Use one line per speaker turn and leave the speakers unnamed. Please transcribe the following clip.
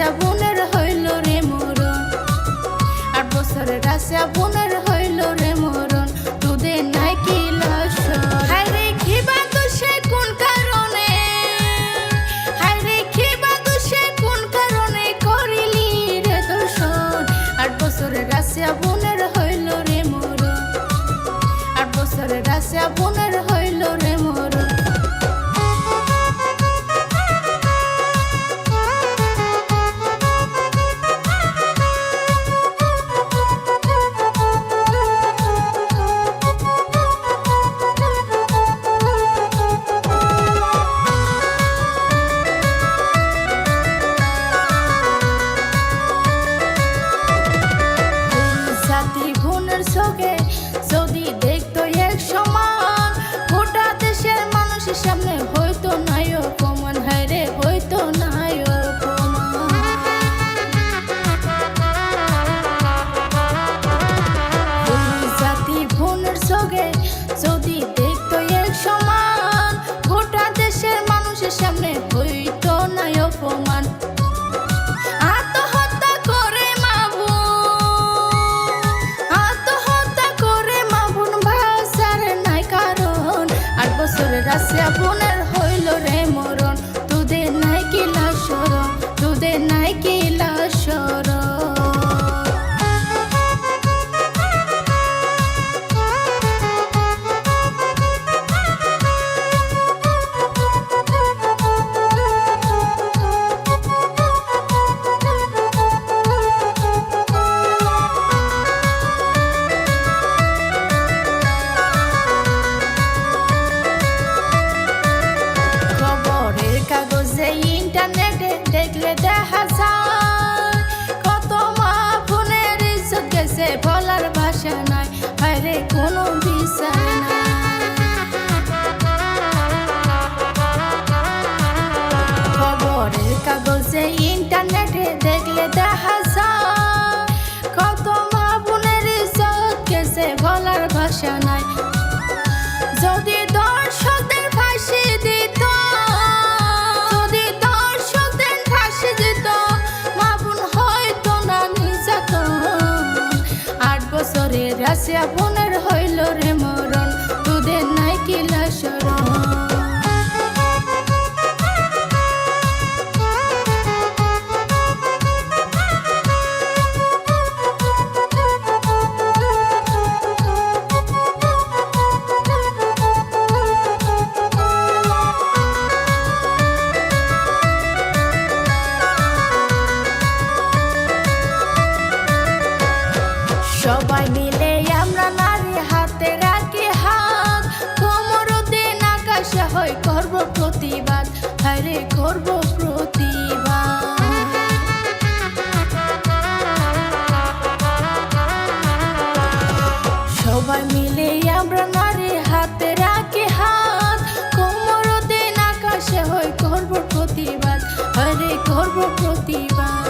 Russia বোনের হইল রে মরণ। আট বছরে রাশিয়া বোনের হইল রে মরণ। দুধে নাই কি রাশিয়া বোনের হইল রে মরণ। আট বছরে রাশিয়া বোনের হইল রে okay. দেখা সবাই মিলে আমরা নারী হাতে রাখি হাত। কোমর দিন আকাশে হয়, করব প্রতিবাদ। হরে করব সবাই মিলে আমরা হয়, করব প্রতিবাদ। হরে করব প্রতিবাদ।